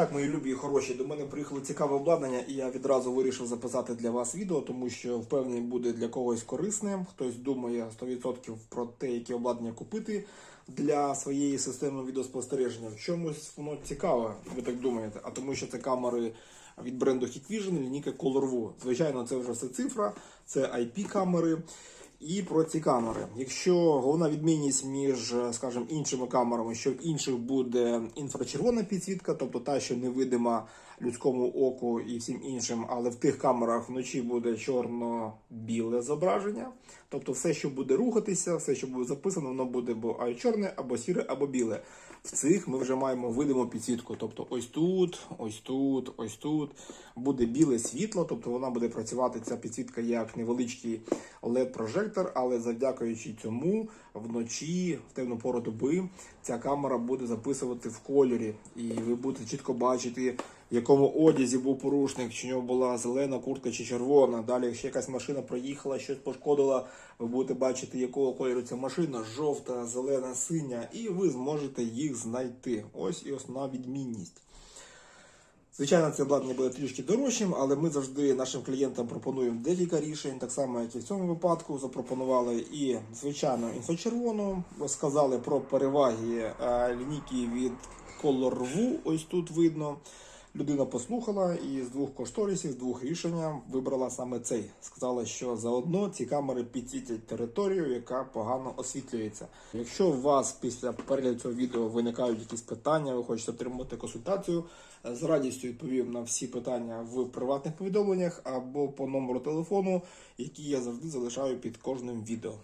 Так, мої любі і хороші, до мене приїхало цікаве обладнання, і я відразу вирішив записати для вас відео, тому що впевнений буде для когось корисним. Хтось думає 100% про те, яке обладнання купити для своєї системи відеоспостереження. В чомусь воно цікаве, ви так думаєте, а тому що це камери від бренду Hikvision, лінійка Colorvu. Звичайно, це вже все цифра, це IP-камери. І про ці камери. Якщо головна відмінність між, скажімо, іншими камерами, що в інших буде інфрачервона підсвітка, тобто та, що невидима людському оку і всім іншим, але в тих камерах вночі буде чорно-біле зображення. Тобто все, що буде рухатися, все, що буде записано, воно буде або чорне, або сіре, або біле. В цих ми вже маємо видиму підсвітку. Тобто ось тут, ось тут, ось тут буде біле світло, тобто вона буде працювати ця підсвітка як невеличкий LED-прожектор, але завдякуючи цьому вночі, в темну пору доби, ця камера буде записувати в кольорі, і ви будете чітко бачити, в якому одязі був порушник, чи в нього була зелена куртка чи червона. Далі, якщо якась машина проїхала, щось пошкодила, ви будете бачити, якого кольору ця машина, жовта, зелена, синя, і ви зможете їх знайти. Ось і основна відмінність. Звичайно, це обладнання буде трішки дорожчим, але ми завжди нашим клієнтам пропонуємо декілька рішень, так само, як і в цьому випадку запропонували і, звичайно, інфочервону. Сказали про переваги е, лінійки від Color Ось тут видно. Людина послухала і з двох кошторисів, з двох рішення вибрала саме цей. Сказала, що заодно ці камери підсвітять територію, яка погано освітлюється. Якщо у вас після перегляду цього відео виникають якісь питання, ви хочете отримати консультацію, е, з радістю відповім на всі питання в приватних повідомленнях або по номеру телефону, який я завжди залишаю під кожним відео.